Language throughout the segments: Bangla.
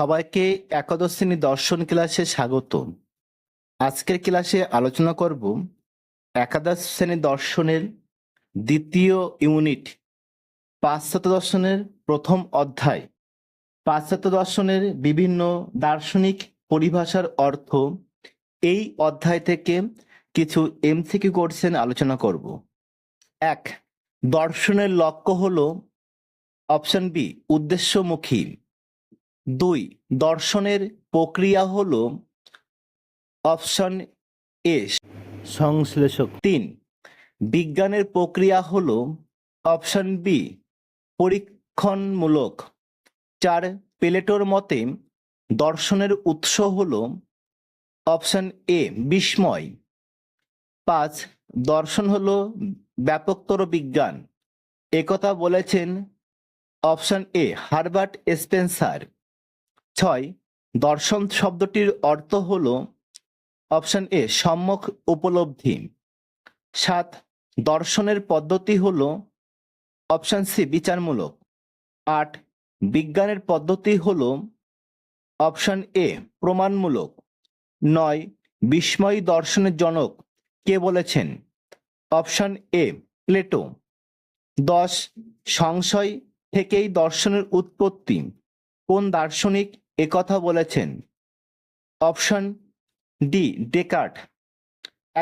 সবাইকে একাদশ শ্রেণি দর্শন ক্লাসে স্বাগত আজকের ক্লাসে আলোচনা করব একাদশ শ্রেণি দর্শনের দ্বিতীয় ইউনিট পাশ্চাত্য দর্শনের প্রথম অধ্যায়। পাশ্চাত্য দর্শনের বিভিন্ন দার্শনিক পরিভাষার অর্থ এই অধ্যায় থেকে কিছু এমসিকিউ কোর্সেন আলোচনা করব। এক, দর্শনের লক্ষ্য হলো অপশন বি, উদ্দেশ্যমুখী। দুই দর্শনের প্রক্রিয়া হল অপশন এ। সংশ্লেষক। তিন বিজ্ঞানের প্রক্রিয়া হল অপশন বি পরীক্ষণমূলক। চার প্লেটোর মতে দর্শনের উৎস হল অপশন এ বিস্ময়। পাঁচ দর্শন হল ব্যাপকতর বিজ্ঞান। একথা বলেছেন অপশন এ হারবার্ট স্পেন্সার। ছয়, দর্শন শব্দটির অর্থ হল অপশন এ সম্যক উপলব্ধি। সাত, দর্শনের পদ্ধতি হল অপশন সি, বিচারমূলক। আট, বিজ্ঞানের পদ্ধতি হল অপশন এ, প্রমাণমূলক। নয়, বিস্ময়ী দর্শনের জনক কে বলেছেন? Option A, Plato. দশ, সংশয় থেকেই দর্শনের উৎপত্তি। কোন দার্শনিক একথা বলেছেন। Option D, Descartes.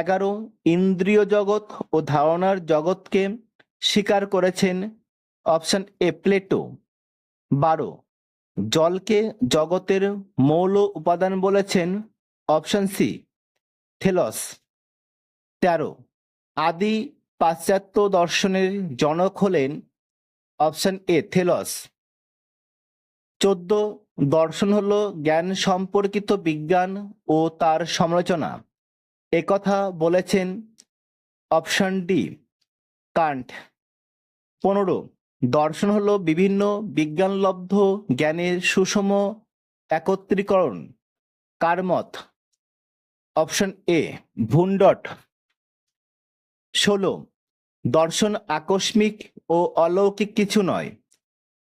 এগারো, ইন্দ্রিয় জগৎ ও ধারণার জগৎকে স্বীকার করেছেন অপশন এ, প্লেটো। বারো, জলকে জগতের মৌল উপাদান বলেছেন অপশন সি, থেলস। তেরো, আদি পাশ্চাত্য দর্শনের জনক হলেন অপশন এ, থেলস। চোদ্দ দর্শন হলো জ্ঞান সম্পর্কিত বিজ্ঞান ও তার সমালোচনা। একথা বলেছেন অপশন ডি, কান্ট। পনেরো, দর্শন হলো বিভিন্ন বিজ্ঞানলব্ধ জ্ঞানের সুষম একত্রীকরণ কার মত অপশন এ, ভুন্ডট। ষোলো, দর্শন আকস্মিক ও অলৌকিক কিছু নয়।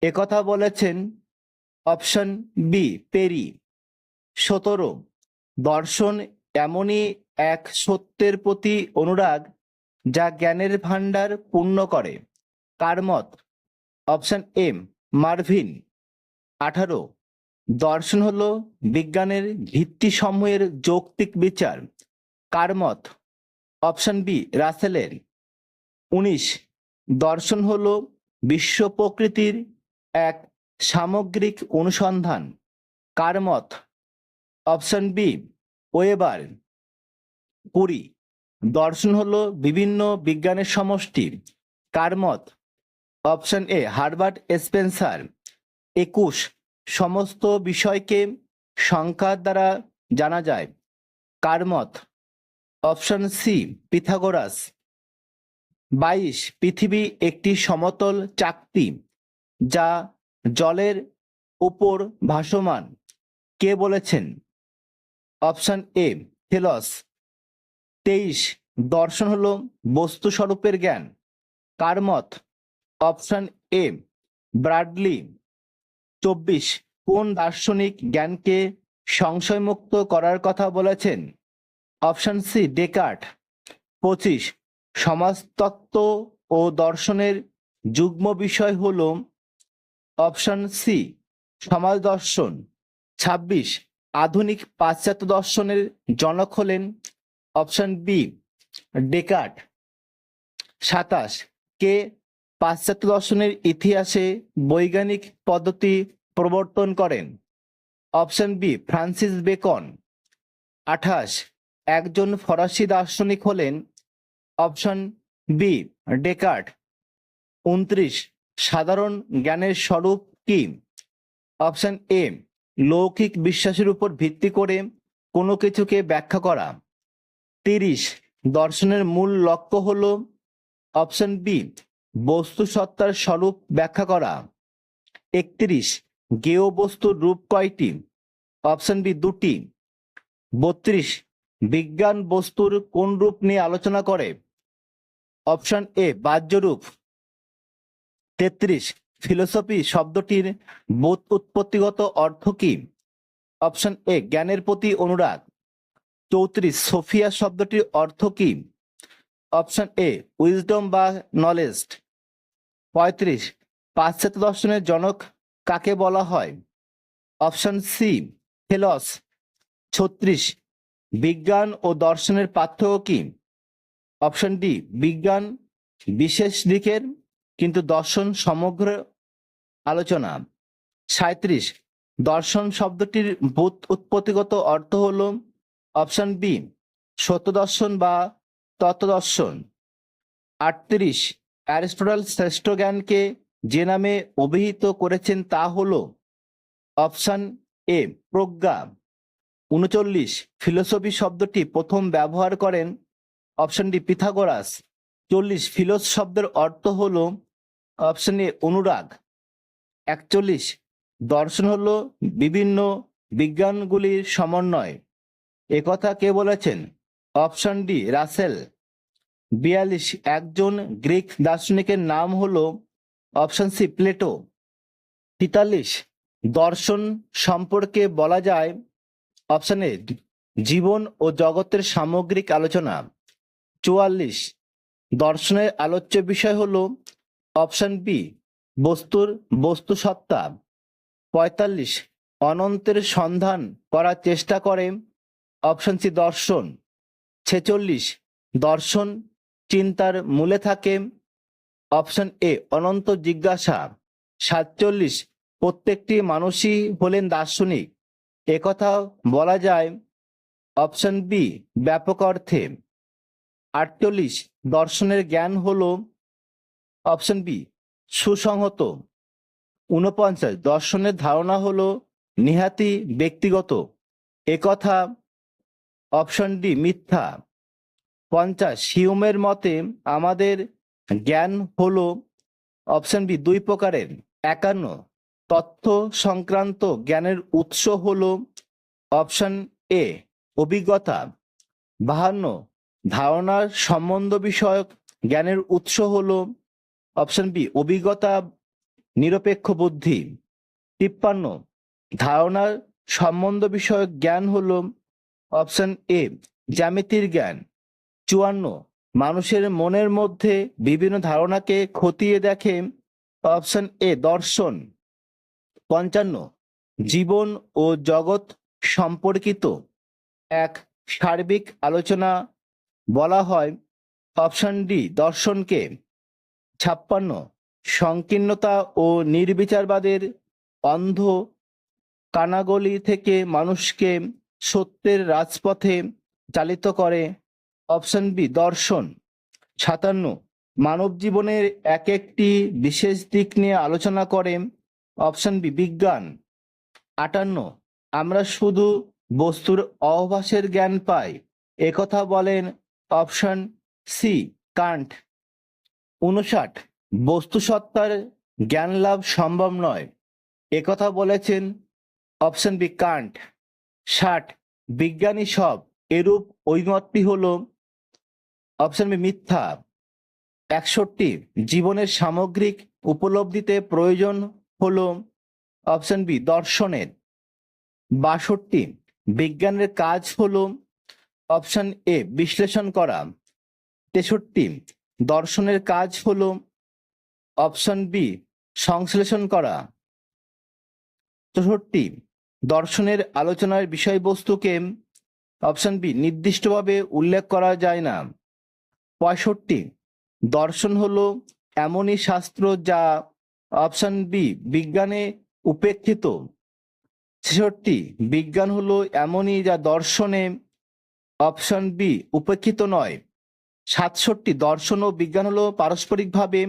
একথা বলেছেন অপশন বি, পেরি। সতেরো, দর্শন এমনই এক সত্যের প্রতি অনুরাগ যা জ্ঞানের ভাণ্ডার পূর্ণ করে। কার মত? Option M, Marvin. আঠারো, দর্শন হল বিজ্ঞানের ভিত্তিসমূহের যৌক্তিক বিচার। কার মত? অপশন বি, রাসেলের। উনিশ, দর্শন হল বিশ্ব প্রকৃতির এক সামগ্রিক অনুসন্ধান কার মত অপশন বি, ওয়েবার। কুড়ি, দর্শন হলো বিভিন্ন বিজ্ঞানের সমষ্টি কার মত অপশন এ হারবার্ট স্পেন্সার। একুশ, সমস্ত বিষয়কে সংখ্যার দ্বারা জানা যায় কার মত অপশন সি, পিথাগোরাস। বাইশ, পৃথিবী একটি সমতল চাকতি, যা জলের উপর ভাসমান। কে বলেছেন? Option A, Thales. তেইশ, দর্শন হলো বস্তু স্বরূপের জ্ঞান। কার মত? অপশন এ ব্রাডলি চব্বিশ, কোন দার্শনিক জ্ঞানকে সংশয়মুক্ত করার কথা বলেছেন? Option C, Descartes. পঁচিশ, সমাজতত্ত্ব ও দর্শনের যুগ্ম বিষয় হল অপশন সি সমাজ দর্শন। ছাব্বিশ, আধুনিক পাশ্চাত্য দর্শনের জনক হলেন। Option B Descartes. সাতাশ, কে পাশ্চাত্য দর্শনের ইতিহাসে বৈজ্ঞানিক পদ্ধতি প্রবর্তন করেন? Option B Francis Bacon. আঠাশ, একজন ফরাসি দার্শনিক হলেন। Option B Descartes. উনত্রিশ সাধারণ জ্ঞানের স্বরূপ কি? অপশন এ, লৌকিক বিশ্বাসের উপর ভিত্তি করে কোনো কিছুকে ব্যাখ্যা করা। তিরিশ, দর্শনের মূল লক্ষ্য হল, অপশন বি, বস্তু সত্তার স্বরূপ ব্যাখ্যা করা। একত্রিশ, গেয় বস্তুর রূপ কয়টি? অপশন বি, দুটি। বত্রিশ, বিজ্ঞান বস্তুর কোন রূপ নিয়ে আলোচনা করে? অপশন এ, বাহ্যরূপ। তেত্রিশ ফিলোসফি শব্দটির বোধ উৎপত্তিগত অর্থ কি? অপশন এ জ্ঞানের প্রতি অনুরাগ। চৌত্রিশ, সোফিয়া শব্দটির অর্থ কি? অপশন এ উইজডম বা নলেজ পঁয়ত্রিশ, পাশ্চাত্য দর্শনের জনক কাকে বলা হয়? অপশন সি ফেলস ছত্রিশ, বিজ্ঞান ও দর্শনের পার্থক্য কি? অপশন ডি বিজ্ঞান, বিশেষ দিকের কিন্তু দর্শন সমগ্র আলোচনা। সাঁত্রিশ দর্শন শব্দটির উৎপত্তিগত অর্থ হল অপশন বি সত্য দর্শন বা তত্ত্বদর্শন। আটত্রিশ, অ্যারিস্টটল শ্রেষ্ঠ জ্ঞানকে যে নামে অভিহিত করেছেন তা হল অপশন এ, প্রজ্ঞা। উনচল্লিশ, ফিলোসফি শব্দটি প্রথম ব্যবহার করেন অপশন ডি, পিথাগোরাস। চল্লিশ, ফিলোস শব্দের অর্থ হল অপশন এ অনুরাগ। একচল্লিশ, দর্শন হলো বিভিন্ন বিজ্ঞানগুলির সমন্বয়। একথা কে বলেছেন? Option D, Russell. বিয়াল্লিশ, একজন গ্রিক দার্শনিকের নাম হলো অপশন সি, প্লেটো। তেতাল্লিশ, দর্শন সম্পর্কে বলা যায় অপশন এ, জীবন ও জগতের সামগ্রিক আলোচনা। চুয়াল্লিশ, দর্শনের আলোচ্য বিষয় হলো অপশন বি, বস্তুর বস্তু সত্তা পঁয়তাল্লিশ, অনন্তের সন্ধান করার চেষ্টা করে। অপশন সি, দর্শন। ছেচল্লিশ, দর্শন চিন্তার মূলে থাকে। অপশন এ, অনন্ত জিজ্ঞাসা। সাতচল্লিশ, প্রত্যেকটি মানুষই হলেন দার্শনিক। একথা বলা যায়। অপশন বি, ব্যাপক অর্থে। আটচল্লিশ, দর্শনের জ্ঞান হলো অপশন বি সুসংহত। ঊনপঞ্চাশ, দর্শনের ধারণা হলো নিহাতি ব্যক্তিগত। একথা অপশন ডি মিথ্যা। পঞ্চাশ, হিউমের মতে আমাদের জ্ঞান হলো অপশন বি দুই প্রকারের। একান্ন, তথ্য সংক্রান্ত জ্ঞানের উৎস হল অপশন এ অভিজ্ঞতা। বাহান্ন, ধারণার সম্বন্ধ বিষয়ক জ্ঞানের উৎস হলো অপশন বি অভিজ্ঞতা, নিরপেক্ষ বুদ্ধি। তিপ্পান্ন, ধারণার সম্বন্ধ বিষয়ক জ্ঞান হলো অপশন এ জ্যামিতির জ্ঞান। চুয়ান্ন, মানুষের মনের মধ্যে বিভিন্ন ধারণাকে খতিয়ে দেখে। অপশন এ দর্শন। পঞ্চান্ন, জীবন ও জগৎ সম্পর্কিত। এক, সার্বিক আলোচনা বলা হয়। অপশন ডি দর্শনকে। ছাপ্পান্ন, সংকীর্ণতা ও নির্বিচারবাদের অন্ধ কানাগলি থেকে মানুষকে সত্যের রাজপথে চালিত করে। অপশন বি, দর্শন। সাতান্ন, মানব জীবনের এক একটি বিশেষ দিক নিয়ে আলোচনা করে। অপশন বি, বিজ্ঞান। আটান্ন, আমরা শুধু বস্তুর অহভাসের জ্ঞান পাই, একথা বলেন অপশন সি, কান্ট। উনষাট বস্তু সত্তার জ্ঞান লাভ সম্ভব নয়। একথা বলেছেন অপশন বি, কান্ট। ষাট, বিজ্ঞানী সব, এরূপ ঐমতটি হল। অপশন বি, মিথ্যা। একষট্টি, জীবনের সামগ্রিক উপলব্ধিতে প্রয়োজন হল। অপশন বি, দর্শনের। বাষট্টি, বিজ্ঞানের কাজ হল। অপশন এ, বিশ্লেষণ করা। তেষট্টি দর্শনের কাজ হল অপশন বি, সংশ্লেষণ করা। চৌষট্টি, দর্শনের আলোচনার বিষয়বস্তুকে অপশন বি, নির্দিষ্টভাবে উল্লেখ করা যায় না। পঁয়ষট্টি, দর্শন হলো এমনই শাস্ত্র যা অপশন বি, বিজ্ঞানে উপেক্ষিত। ছেষট্টি, বিজ্ঞান হলো এমনই যা দর্শনে অপশন বি, উপেক্ষিত নয়। সাতষট্টি দর্শন ও বিজ্ঞান হলো পারস্পরিকভাবে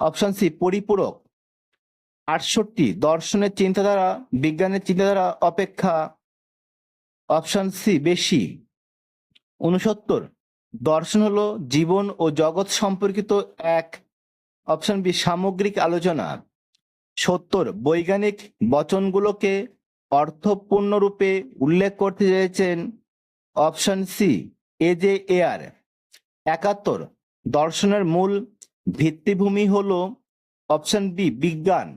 অপশন সি পরিপূরক। আটষট্টি দর্শনের চিন্তাধারা, বিজ্ঞানের চিন্তাধারা অপেক্ষা অপশন সি বেশি। উনসত্তর দর্শন হলো জীবন ও জগৎ সম্পর্কিত এক অপশন বি সামগ্রিক আলোচনা। সত্তর বৈজ্ঞানিক বচনগুলোকে অর্থপূর্ণরূপে উল্লেখ করতে চেয়েছেন option C A J Ayer একাত্তর, দর্শনের মূল ভিত্তিভূমি হল অপশন বি, বিজ্ঞান।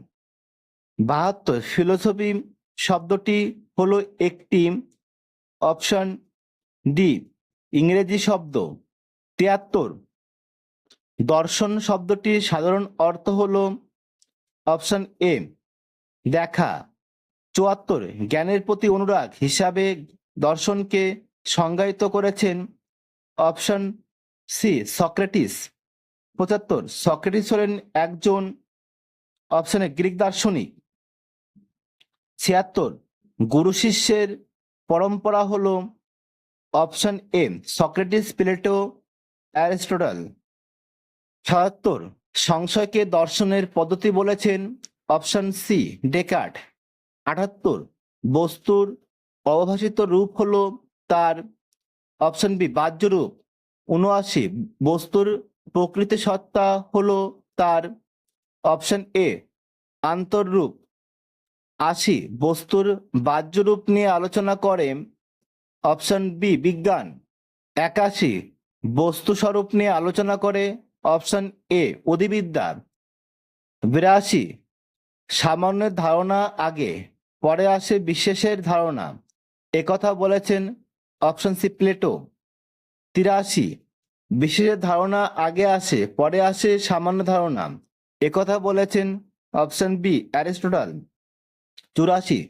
বাহাত্তর, ফিলোসফি শব্দটি হলো একটি অপশন ডি, ইংরেজি শব্দ। তিয়াত্তর, দর্শন শব্দটির সাধারণ অর্থ হলো অপশন এ, দেখা। চুয়াত্তর, জ্ঞানের প্রতি অনুরাগ হিসাবে দর্শনকে সংজ্ঞায়িত করেছেন অপশন সি, সক্রেটিস। পঁচাত্তর, সক্রেটিস হলেন একজন অপশনে গ্রিক দার্শনিক। ছিয়াত্তর, গুরু শিষ্যের পরম্পরা হল option A, Socrates, Plato, Aristotle. সাতাত্তর, সংশয়কে দর্শনের পদ্ধতি বলেছেন অপশন সি, ডেকার্ট। আটাত্তর, বস্তুর অবভাষিত রূপ হলো তার অপশন বি বাহ্যরূপ উনআশি বস্তুর প্রকৃতি সত্তা হলো তার অপশন এ আন্তরূপ আশি বস্তুর বাহ্যরূপ নিয়ে আলোচনা করে অপশন বি বিজ্ঞান। একাশি বস্তু স্বরূপ নিয়ে আলোচনা করে অপশন এ অধিবিদ্যা বিরাশি সামান্যের ধারণা আগে, পরে আসে বিশেষের ধারণা। একথা বলেছেন অপশন সি প্লেটো। তিরাশি। বিশেষের ধারণা আগে আসে, পরে আসে সামান্য ধারণা। একথা বলেছেন অপশন বি, অ্যারিস্টোটল। চুরাশি।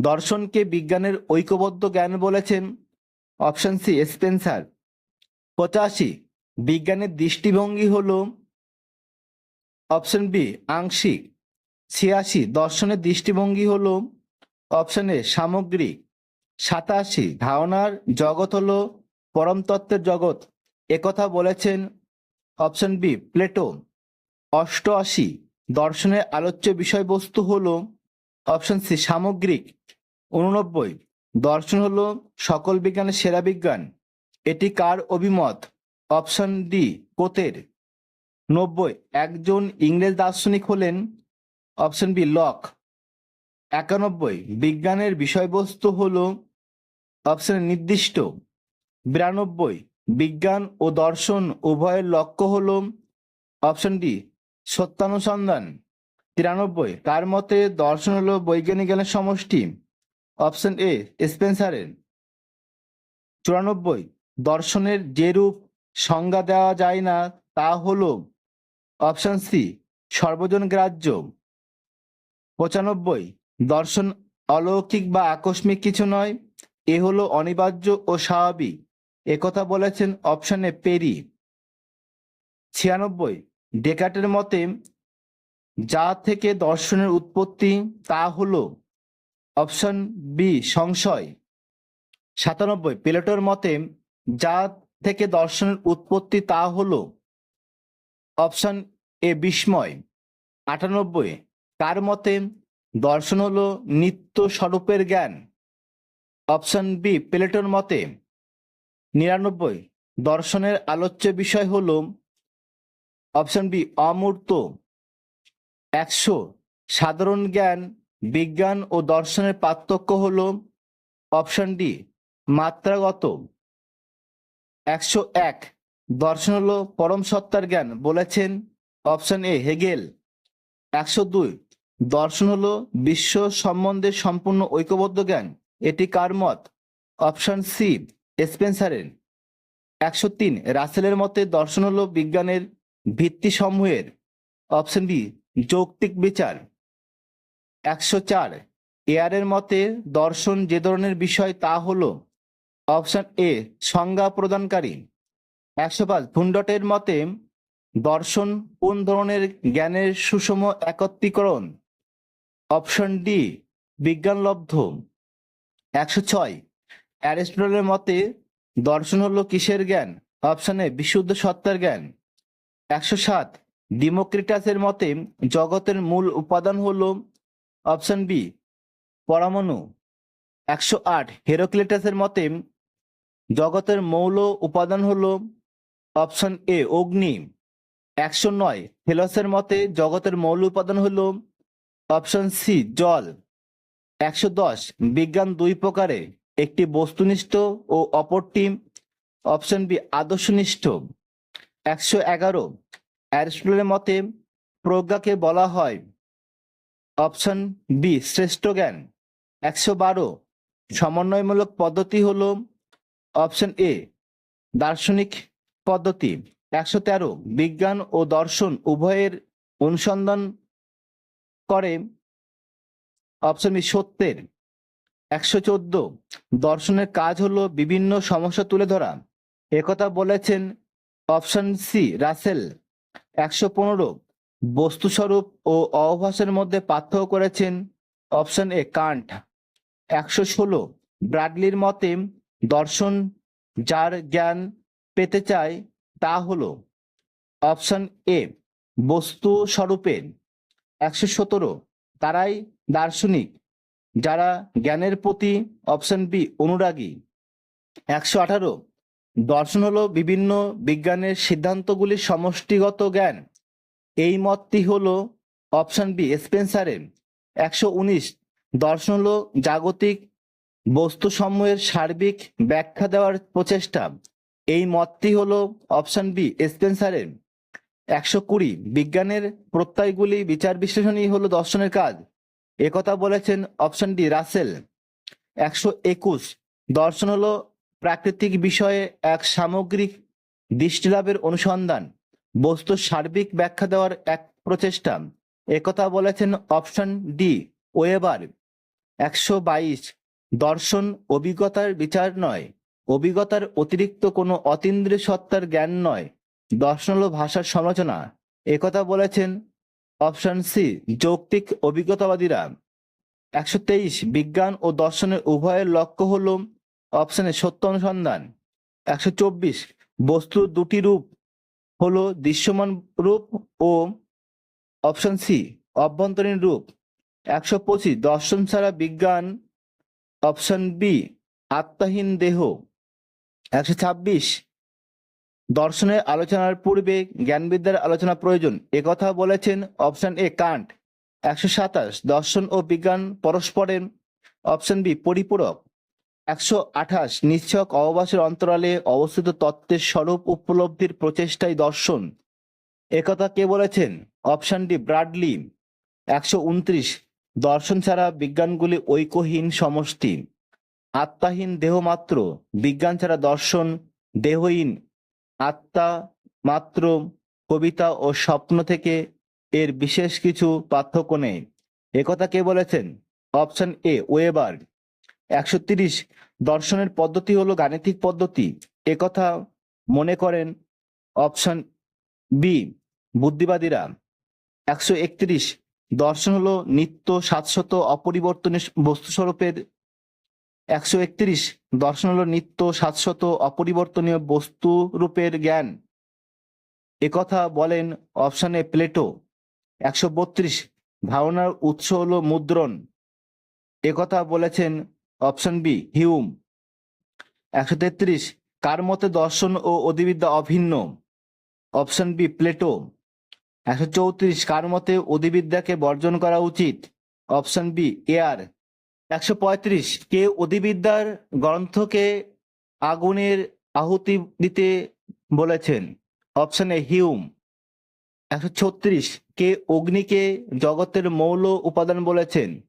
দর্শনকে বিজ্ঞানের ঐক্যবদ্ধ জ্ঞান বলেছেন অপশন সি, স্পেন্সার। পঁচাশি। বিজ্ঞানের দৃষ্টিভঙ্গি হল অপশন বি, আংশিক। ছিয়াশি। দর্শনের দৃষ্টিভঙ্গি হল অপশন এ, সামগ্রিক। সাতাশি, ধারণার জগৎ হলো পরম তত্ত্বের জগৎ একথা বলেছেন অপশন বি, প্লেটো। অষ্টআশি, দর্শনের আলোচ্য বিষয়বস্তু হলো অপশন সি, সামগ্রিক। উননব্বই, দর্শন হল সকল বিজ্ঞানের সেরা বিজ্ঞান। এটি কার অভিমত? অপশন ডি, কোতের। নব্বই, একজন ইংরেজ দার্শনিক হলেন। Option B, Locke. একানব্বই, বিজ্ঞানের বিষয়বস্তু হলো অপশন নির্দিষ্ট। বিরানব্বই, বিজ্ঞান ও দর্শন উভয়ের লক্ষ্য হল অপশন ডি সত্যানুসন্ধান তিরানব্বই তার মতে দর্শন হলো বৈজ্ঞানিক জ্ঞানের সমষ্টি? অপশন এ, স্পেন্সারের। চুরানব্বই, দর্শনের যে রূপ সংজ্ঞা দেওয়া যায় না তা হল অপশন সি, সর্বজন গ্রাহ্য। পঁচানব্বই, দর্শন অলৌকিক বা আকস্মিক কিছু নয়। এ হলো অনিবার্য ও স্বাভাবিক। একথা বলেছেন অপশনে পেরি। ছিয়ানব্বই ডেকাটের মতে যা থেকে দর্শনের উৎপত্তি, তা হলো অপশন বি, সংশয়। সাতানব্বই, প্লেটোর মতে যা থেকে দর্শনের উৎপত্তি, তা হলো অপশন এ, বিস্ময়। আটানব্বই, কার মতে দর্শন হলো নিত্য স্বরূপের জ্ঞান? অপশন বি, প্লেটোর মতে নিরানব্বই, দর্শনের আলোচ্য বিষয় হল অপশন বি, অমূর্ত। একশো, সাধারণ জ্ঞান, বিজ্ঞান ও দর্শনের পার্থক্য হল অপশন ডি, মাত্রাগত। একশো এক, দর্শন হল পরম সত্তার জ্ঞান, বলেছেন অপশন এ, হেগেল। একশো দুই, দর্শন হল বিশ্ব সম্বন্ধে সম্পূর্ণ ঐক্যবদ্ধ জ্ঞান এটি কার মত? অপশন সি স্পেন্সারের। একশো তিন, রাসেলের মতে দর্শন হল বিজ্ঞানের ভিত্তি সমূহের অপশন বি যৌক্তিক বিচার। একশো চার, এয়ারের মতে দর্শন যে ধরনের বিষয় তা হল। অপশন এ সংজ্ঞা প্রদানকারী। একশো পাঁচ, ভুন্ডটের মতে দর্শন কোন ধরনের জ্ঞানের সুষম একত্রীকরণ? অপশন ডি বিজ্ঞানলব্ধ। একশো ছয়। অ্যারিস্টটলের মতে, দর্শন হলো কিসের জ্ঞান? অপশন বিশুদ্ধ সত্তার জ্ঞান। একশো সাত। ডিমোক্রিটাসের মতে, জগতের মূল উপাদান হলো অপশন বি, পরমাণু। একশো আট। হেরোক্লিটাসের মতে, জগতের মৌল উপাদান হলো অপশন এ, অগ্নি। একশো নয়। হেলসের মতে, জগতের মৌল উপাদান হলো অপশন সি, জল। একশো দশ, বিজ্ঞান দুই প্রকারে, একটি বস্তুনিষ্ঠ ও অপরটি অপশন বি, আদর্শনিষ্ঠ। একশো এগারো অ্যারিস্টলের মতে প্রজ্ঞাকে বলা হয়। অপশন বি, শ্রেষ্ঠ জ্ঞান। একশো বারো, সমন্বয়মূলক পদ্ধতি হলো অপশন এ, দার্শনিক পদ্ধতি। একশো তেরো, বিজ্ঞান ও দর্শন উভয়ের অনুসন্ধান করে অপশন বি সত্যের। একশো চোদ্দ, দর্শনের কাজ হলো বিভিন্ন সমস্যা তুলে ধরা। একথা বলেছেন অপশন সি রাসেল একশো পনেরো, বস্তুস্বরূপ ও অবভাসের মধ্যে পার্থক্য করেছেন অপশন এ কান্ট একশো ষোলো ব্রাডলির মতে দর্শন যার জ্ঞান পেতে চায় তা হলো অপশন এ বস্তু স্বরূপের একশো সতেরো তারাই দার্শনিক, যারা জ্ঞানের প্রতি অপশন বি অনুরাগী। একশো আঠারো, দর্শন হলো বিভিন্ন বিজ্ঞানের সিদ্ধান্তগুলির সমষ্টিগত জ্ঞান। এই মতটি হলো অপশন বি স্পেন্সারের একশো উনিশ, দর্শন হলো জাগতিক বস্তুসমূহের সার্বিক ব্যাখ্যা দেওয়ার প্রচেষ্টা। এই মতটি হলো অপশন বি স্পেন্সারের একশো কুড়ি বিজ্ঞানের প্রত্যয়গুলি বিচার বিশ্লেষণই হলো দর্শনের কাজ। একথা বলেছেন অপশন ডি রাসেল। একশো একুশ দর্শন হলো প্রাকৃতিক বিষয়ে এক সামগ্রিক দৃষ্টিলাভের অনুসন্ধান, বস্তুর সার্বিক ব্যাখ্যা দেওয়ার এক প্রচেষ্টা। একথা বলেছেন অপশন ডি ওয়েবার। একশো বাইশ দর্শন অভিজ্ঞতার বিচার নয়, অভিজ্ঞতার অতিরিক্ত কোনো অতীন্দ্রিয় সত্তার জ্ঞান নয়। দর্শন হলো ভাষার সমালোচনা। একথা বলেছেন অপশন সি, যৌক্তিক অভিজ্ঞতাবাদীরা। একশো তেইশ, বিজ্ঞান ও দর্শনের উভয়ের লক্ষ্য হল অপশনে সত্য অনুসন্ধান। একশো চব্বিশ, বস্তুর দুটি রূপ হলো দৃশ্যমান রূপ ও অপশন সি, অভ্যন্তরীণ রূপ। একশো পঁচিশ, দর্শন ছাড়া বিজ্ঞান, অপশন বি, আত্মাহীন দেহ। একশো ছাব্বিশ দর্শনের আলোচনার পূর্বে জ্ঞানবিদ্যার আলোচনা প্রয়োজন। একথা বলেছেন অপশন এ কান্ট। একশো সাতাশ, দর্শন ও বিজ্ঞান পরস্পরের অপশন বি, পরিপূরক। একশো আঠাশ নিশ্চক অববাসের অন্তরালে অবস্থিত তত্ত্বের স্বরূপ উপলব্ধির প্রচেষ্টাই দর্শন। একথা কে বলেছেন? Option D, Bradley. একশো উনত্রিশ, দর্শন ছাড়া বিজ্ঞানগুলি ঐক্যহীন সমষ্টি। আত্মাহীন দেহ মাত্র। বিজ্ঞান ছাড়া দর্শন দেহহীন আত্মা মাত্র কবিতা ও স্বপ্ন থেকে এর বিশেষ কিছু পার্থক্য নেই। একথা কে বলেছেন? Option A, Weber. একশো তিরিশ, দর্শনের পদ্ধতি হলো গাণিতিক পদ্ধতি। একথা মনে করেন অপশন বি, বুদ্ধিবাদীরা। একশো একত্রিশ, দর্শন হলো নিত্য শাশ্বত অপরিবর্তনীয় বস্তুস্বরূপের একশো একত্রিশ দর্শন হলো নিত্য শাশ্বত অপরিবর্তনীয় বস্তু রূপের জ্ঞান। একথা বলেন অপশানে প্লেটো। একশো বত্রিশ ধারণার উৎস হলো মুদ্রণ। একথা বলেছেন অপশন বি, হিউম। একশো তেত্রিশ কার মতে দর্শন ও অধিবিদ্যা অভিন্ন? Option B, Plato. একশো চৌত্রিশ কার মতে অধিবিদ্যাকে বর্জন করা উচিত? Option B, Ayer. একশো পঁয়ত্রিশ, কে অধিবিদ্যার গ্রন্থকে আগুনের আহুতি দিতে বলেছেন? Option A, Hume. একশো ছত্রিশ, কে অগ্নিকে জগতের মৌল উপাদান বলেছেন?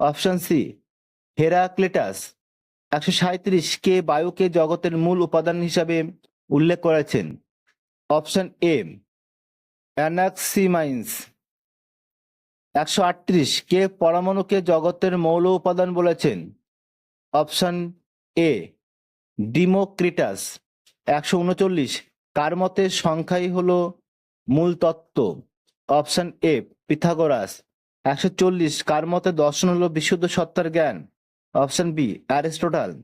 Option C, Heraclitus. একশো সাঁত্রিশ কে বায়ুকে জগতের মূল উপাদান হিসাবে উল্লেখ করেছেন? Option A, Anaximenes. একশো আটত্রিশ, কে পরমাণুকে জগতের মৌল উপাদান বলেছেন? Option A, Democritus. একশো উনচল্লিশ, কার মতে সংখ্যাই হলো মূল তত্ত্ব? Option A, Pythagoras. একশো চল্লিশ, কার মতে দর্শন হলো বিশুদ্ধ সত্তার জ্ঞান? Option B, Aristotle.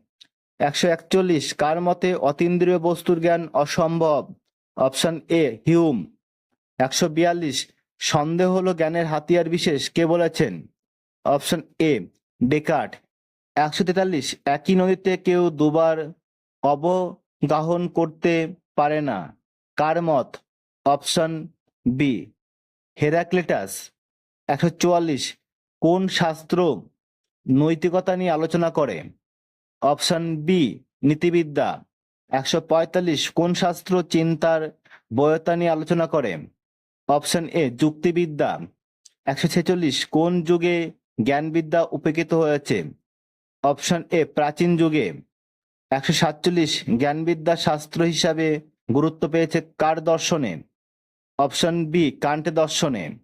একশো একচল্লিশ, কার মতে অতীন্দ্রিয় বস্তুর জ্ঞান অসম্ভব? Option A, Hume. একশো বিয়াল্লিশ সন্দেহ হলো জ্ঞানের হাতিয়ার বিশেষ। কে বলেছেন? Option A, Descartes. একশো তেতাল্লিশ, একই নদীতে কেউ দুবার অবগাহন করতে পারে না। কার মত? Option B, Heraclitus. একশো চুয়াল্লিশ, কোন শাস্ত্র নৈতিকতা নিয়ে আলোচনা করে? অপশন বি, নীতিবিদ্যা। একশো পঁয়তাল্লিশ, কোন শাস্ত্র চিন্তার বয়তা নিয়ে আলোচনা করে? অপশন এ, যুক্তিবিদ্যা। একশো ছেচল্লিশ, কোন যুগে জ্ঞানবিদ্যা উপেক্ষিত হয়েছে? অপশন এ, প্রাচীন যুগে। একশো সাতচল্লিশ, জ্ঞানবিদ্যা শাস্ত্র হিসাবে গুরুত্ব পেয়েছে কার দর্শনে? অপশন বি কান্ট দর্শনে।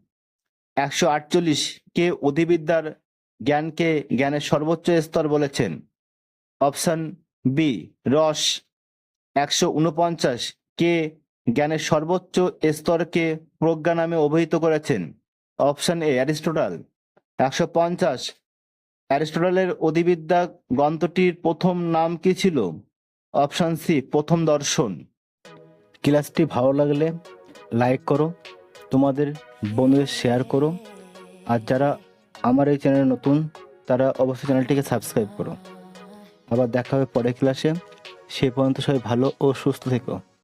একশো আটচল্লিশ, কে অধিবিদ্যার জ্ঞানকে জ্ঞানের সর্বোচ্চ স্তর বলেছেন? অপশন বি রস। একশো উনপঞ্চাশ কে জ্ঞানের সর্বোচ্চ স্তরকে প্রজ্ঞা নামে অভিহিত করেছেন। Option A, Aristotle. একশো পঞ্চাশ, অ্যারিস্টোটলের অধিবিদ্যা গ্রন্থটির প্রথম নাম কি ছিল? অপশন সি, প্রথম দর্শন। ক্লাসটি ভালো লাগলে লাইক করো, তোমাদের বন্ধুদের শেয়ার করো, আর যারা আমার এই চ্যানেলে নতুন, তারা অবশ্যই চ্যানেলটিকে সাবস্ক্রাইব করো। আবার দেখা হবে পরের ক্লাসে। সে পর্যন্ত সবাই ভালো ও সুস্থ থেকো।